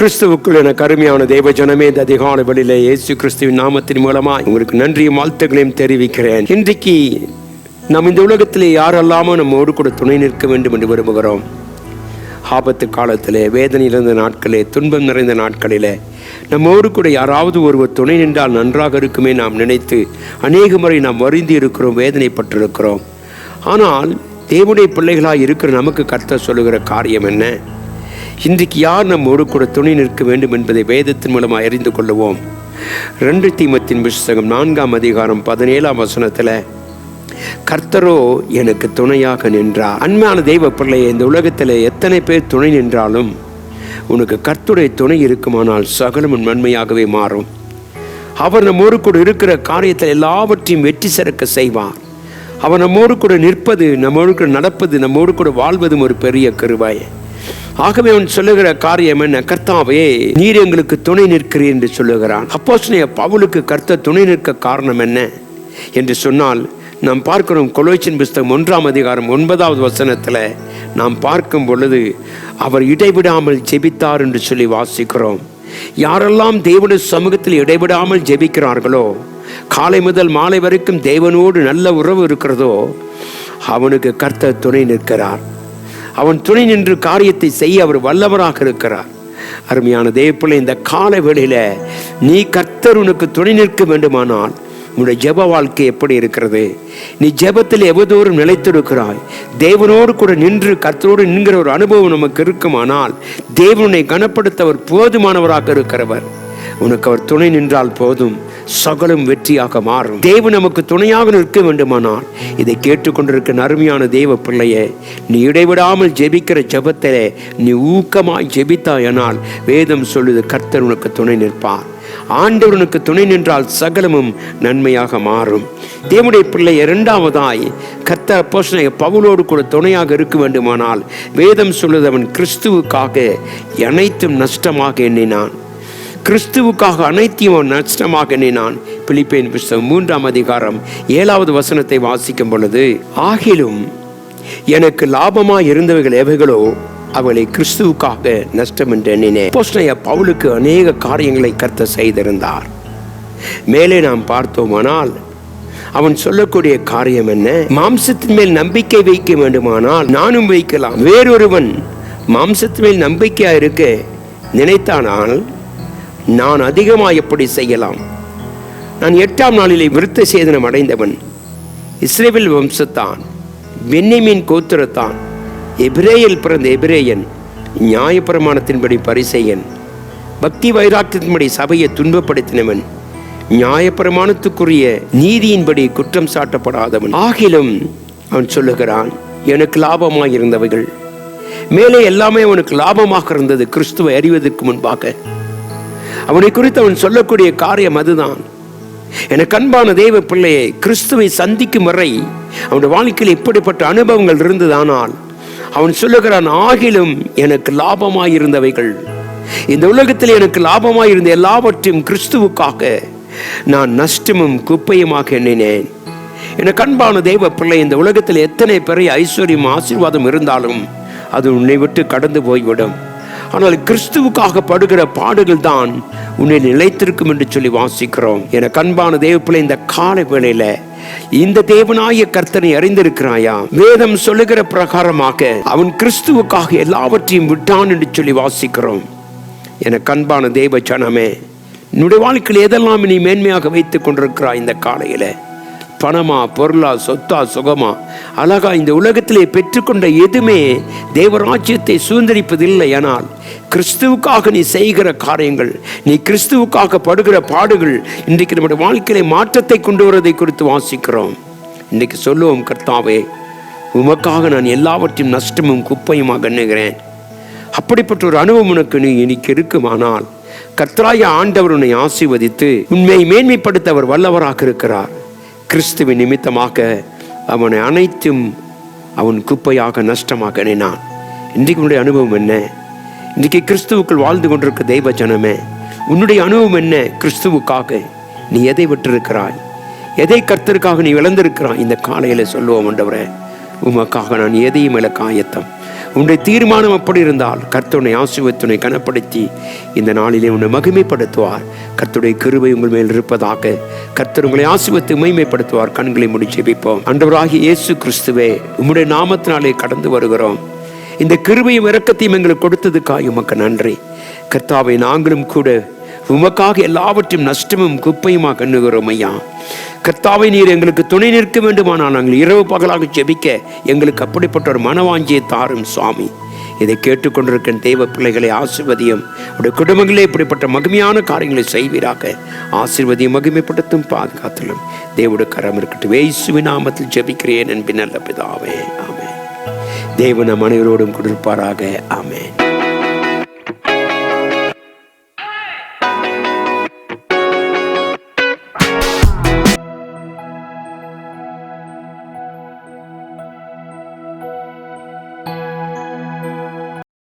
கிறிஸ்துவுக்குள் என கருமையான தேவ ஜனமே இந்த அதிகால வழியில இயேசு கிறிஸ்துவின் நாமத்தின் மூலமா உங்களுக்கு நன்றியும் வாழ்த்துக்களையும் தெரிவிக்கிறேன். இன்றைக்கு நாம் இந்த உலகத்திலே யாரெல்லாமோ நம்மோடு கூட துணை நிற்க வேண்டும் என்று விரும்புகிறோம். ஆபத்து காலத்திலே வேதனை இருந்த நாட்களே துன்பம் நிறைந்த நாட்களிலே நம்மோடு கூட யாராவது ஒருவர் துணை நின்றால் நன்றாக இருக்குமே நாம் நினைத்து அநேக முறை நாம் வருந்தி இருக்கிறோம் வேதனைப்பட்டிருக்கிறோம். ஆனால் தேவனுடைய பிள்ளைகளாக இருக்கிற நமக்கு கர்த்தர் சொல்லுகிற காரியம் என்ன? இன்றைக்கு யார் நம்மோடு கூட துணை நிற்க வேண்டும் என்பதை வேதத்தின் மூலமாக அறிந்து கொள்ளுவோம். ரெண்டு தீமத்தின் புஸ்தகம் நான்காம் அதிகாரம் பதினேழாம் வசனத்தில் கர்த்தரோ எனக்கு துணையாக நின்றார் அன்மையான தெய்வ பிள்ளையை இந்த உலகத்தில் எத்தனை பேர் துணை நின்றாலும் உனக்கு கர்த்துடைய துணை இருக்குமானால் சகலமும் நன்மையாகவே மாறும். அவர் நம்மோடு கூட இருக்கிற காரியத்தில் எல்லாவற்றையும் வெற்றி சிறக்க செய்வார். அவர் நம்மோடு கூட நிற்பது நம்மோடு கூட நடப்பது நம்மோடு கூட வாழ்வதும் ஒரு பெரிய கருவாய். ஆகவே அவன் சொல்லுகிற காரியம் என்ன? கர்த்தாவே நீர் எங்களுக்கு துணை நிற்கிறீர் என்று சொல்லுகிறான். அப்போஸ்னைய பவுலுக்கு கர்த்த துணை நிற்க காரணம் என்ன? என்று சொன்னால் நாம் பார்க்கிறோம் கொலோச்சின் புஸ்தகம் ஒன்றாம் அதிகாரம் ஒன்பதாவது வசனத்தில் நாம் பார்க்கும் பொழுது அவர் இடைவிடாமல் ஜெபித்தார் என்று சொல்லி வாசிக்கிறோம். யாரெல்லாம் தேவனுடைய சமூகத்தில் இடைவிடாமல் ஜெபிக்கிறார்களோ காலை முதல் மாலை வரைக்கும் தேவனோடு நல்ல உறவு இருக்கிறதோ அவனுக்கு கர்த்தர் துணை நிற்கிறார். அவன் துணை நின்று காரியத்தை செய்ய அவர் வல்லவராக இருக்கிறார். அருமையான தேவப்பிள்ளை இந்த கால வேளையில நீ கர்த்தர் உனக்கு துணை நிற்க வேண்டுமானால் உன்னுடைய ஜெப வாழ்க்கை எப்படி இருக்கிறது? நீ ஜெபத்தில் எவ்வளோதோறும் நிலைத்திருக்கிறாய்? தேவனோடு கூட நின்று கர்த்தரோடு நின்கிற ஒரு அனுபவம் நமக்கு இருக்குமானால் தேவனை கனப்படுத்த அவர் போதுமானவராக இருக்கிறவர். உனக்கு அவர் துணை நின்றால் போதும். சகலம் வெற்றியாக மாறும். தேவன் நமக்கு துணையாக நிற்க வேண்டுமானால் இதை கேட்டுக்கொண்டிருக்க அருமையான தேவ பிள்ளையே நீ இடைவிடாமல் ஜெபிக்கிற ஜெபத்திலே நீ ஊக்கமாய் ஜெபித்தாயனால் வேதம் சொல்லுது கர்த்தர் உனக்கு துணை நிற்பார். ஆண்டவனுக்கு துணை நின்றால் சகலமும் நன்மையாக மாறும். தேவனுடைய பிள்ளை இரண்டாவதாய் கத்த போஷனை பவுலோடு கூட துணையாக இருக்க வேண்டுமானால் வேதம் சொல்லுதவன் கிறிஸ்துவுக்காக அனைத்தும் நஷ்டமாக எண்ணினான். கிறிஸ்துவுக்காக அனைத்தையும் நஷ்டமாக எண்ணினான். பிலிப்பேன் புஸ்தகம் மூன்றாம் அதிகாரம் ஏழாவது வசனத்தை வாசிக்கும் பொழுது ஆகிலும் எனக்கு லாபமாக இருந்தவைகள் எவைகளோ அவளை கிறிஸ்துவுக்காக நஷ்டம் என்று எண்ணினேன். பவுலுக்கு அநேக காரியங்களை கர்த்த செய்திருந்தார். மேலே நாம் பார்த்தோமானால் அவன் சொல்லக்கூடிய காரியம் என்ன? மாம்சத்தின் மேல் நம்பிக்கை வைக்க வேண்டுமானால் நானும் வைக்கலாம். வேறொருவன் மாம்சத்தின் மேல் நம்பிக்கையா இருக்க நினைத்தானால் நான் அதிகமாக எப்படி செய்யலாம்? நான் எட்டாம் நாளிலே விருத்த சேதனம் அடைந்தவன். இஸ்ரேவில் வம்சத்தான் வெண்ணிமீன் கோத்திரத்தான் எபிரேயில் பிறந்த எபிரேயன் நியாயப்பிரமாணத்தின்படி பரிசெயன் பக்தி வைராக்கியத்தின்படி சபையை துன்பப்படுத்தினவன் நியாயப்பிரமாணத்துக்குரிய நீதியின்படி குற்றம் சாட்டப்படாதவன். ஆகிலும் அவன் சொல்லுகிறான் எனக்கு லாபமாக இருந்தவைகள் மேலே எல்லாமே அவனுக்கு லாபமாக இருந்தது. கிறிஸ்துவை அறிவதற்கு முன்பாக அவனை குறித்து அவன் சொல்லக்கூடிய காரியம் அதுதான். எனக்கு அன்பான தெய்வ பிள்ளையை கிறிஸ்துவை சந்திக்கும் வரை அவனுடைய வாழ்க்கையில் இப்படிப்பட்ட அனுபவங்கள் இருந்ததானால் அவன் சொல்லுகிறான் ஆகிலும் எனக்கு லாபமாயிருந்தவைகள். இந்த உலகத்தில் எனக்கு லாபமாயிருந்த எல்லாவற்றையும் கிறிஸ்துவுக்காக நான் நஷ்டமும் குப்பையுமாக எண்ணினேன். எனக்கு அன்பான தெய்வ பிள்ளை இந்த உலகத்தில் எத்தனை பெரிய ஐஸ்வர்யம் ஆசீர்வாதம் இருந்தாலும் அது உன்னை விட்டு கடந்து போய்விடும். ஆனால் கிறிஸ்துவுக்காக படுகிற பாடுகள் தான் உன்னை நிலைத்திருக்கும் என்று சொல்லி வாசிக்கிறோம். என கண்பான தேவப்பிள்ளை இந்த காலை வேளையில இந்த தேவனாய கர்த்தனை அறிந்திருக்கிறாயா? வேதம் சொல்லுகிற பிரகாரமாக அவன் கிறிஸ்துவுக்காக எல்லாவற்றையும் விட்டான் என்று சொல்லி வாசிக்கிறோம். என கண்பான தேவ ஜனமே என்னுடைய வாழ்க்கையில் எதெல்லாம் நீ மேன்மையாக வைத்துக் கொண்டிருக்கிறாய் இந்த காலையில? பணமா பொருளா சொத்தா சுகமா? அழகா இந்த உலகத்திலே பெற்றுக்கொண்ட எதுவுமே தேவராஜ்யத்தை சுதந்திரிப்பதில்லை ஆனால் கிறிஸ்துவுக்காக நீ செய்கிற காரியங்கள் நீ கிறிஸ்துவுக்காக படுகிற பாடுகள் இன்றைக்கு நம்முடைய வாழ்க்கையிலே மாற்றத்தை கொண்டு வருவதை குறித்து வாசிக்கிறோம். இன்றைக்கு சொல்லுவோம் கர்த்தாவே உமக்காக நான் எல்லாவற்றையும் நஷ்டமும் குப்பையுமாக எண்ணுகிறேன். அப்படிப்பட்ட ஒரு அனுபவம் உனக்கு நீ இன்னைக்கு இருக்குமானால் கர்த்தராய ஆண்டவர் உன்னை ஆசீர்வதித்து உண்மையை மேன்மைப்படுத்த அவர் வல்லவராக இருக்கிறார். கிறிஸ்துவின் நிமித்தமாக அவனை அனைத்தும் அவன் குப்பையாக நஷ்டமாக எண்ணினான். இன்றைக்கு உன்னுடைய அனுபவம் என்ன? இன்றைக்கி கிறிஸ்துவுக்குள் வாழ்ந்து கொண்டிருக்க தெய்வ ஜனமே உன்னுடைய அனுபவம் என்ன கிறிஸ்துவுக்காக? நீ எதை விட்டிருக்கிறாய்? எதை கர்த்தருக்காக நீ விளந்திருக்கிறாய் இந்த காலையில் சொல்லுவோம் என்றவரே உமக்காக நான் எதையும் இழக்க ஆயத்தம் உன்னுடைய தீர்மானம் அப்படி இருந்தால் கர்த்தனை ஆசிர்வத்துனை கனப்படுத்தி இந்த நாளிலே உன்னை மகிமைப்படுத்துவார். கர்த்துடைய கிருபை உங்கள் மேல் இருப்பதாக கர்த்தர் உங்களை ஆசிர்வத்து மகிமைப்படுத்துவார். கண்களை முடி ஜெபிப்போம். அன்றவராகி இயேசு கிறிஸ்துவே உம்முடைய நாமத்தினாலே கடந்து வருகிறோம். இந்த கிருபையும் இறக்கத்தையும் எங்களுக்கு கொடுத்ததுக்காக உமக்கு நன்றி. கர்த்தாவை நாங்களும் கூட உமக்காக எல்லாவற்றையும் நஷ்டமும் குப்பையுமாக கண்ணுகிறோம் ஐயா. கர்த்தாவை நீர் எங்களுக்கு துணை நிற்க வேண்டுமானால் நாங்கள் இரவு பகலாக ஜெபிக்க எங்களுக்கு அப்படிப்பட்ட ஒரு மனவாஞ்சியை தாரும் சுவாமி. இதை கேட்டுக்கொண்டிருக்கிற தெய்வ பிள்ளைகளை ஆசிர்வதியும் உடைய குடும்பங்களே இப்படிப்பட்ட மகிமையான காரியங்களை செய்வீராக. ஆசிர்வதியும் மகிமைப்படுத்தும் பாதுகாத்திலும். தேவோட கரம் இருக்கட்டும். வேசுவி நாமத்தில் ஜெபிக்கிறேன் என்பின் நல்ல பிதாவே. ஆமாம் தேவன் நம் அனைவரோடும் கொடுப்பாராக. ஆமேன்.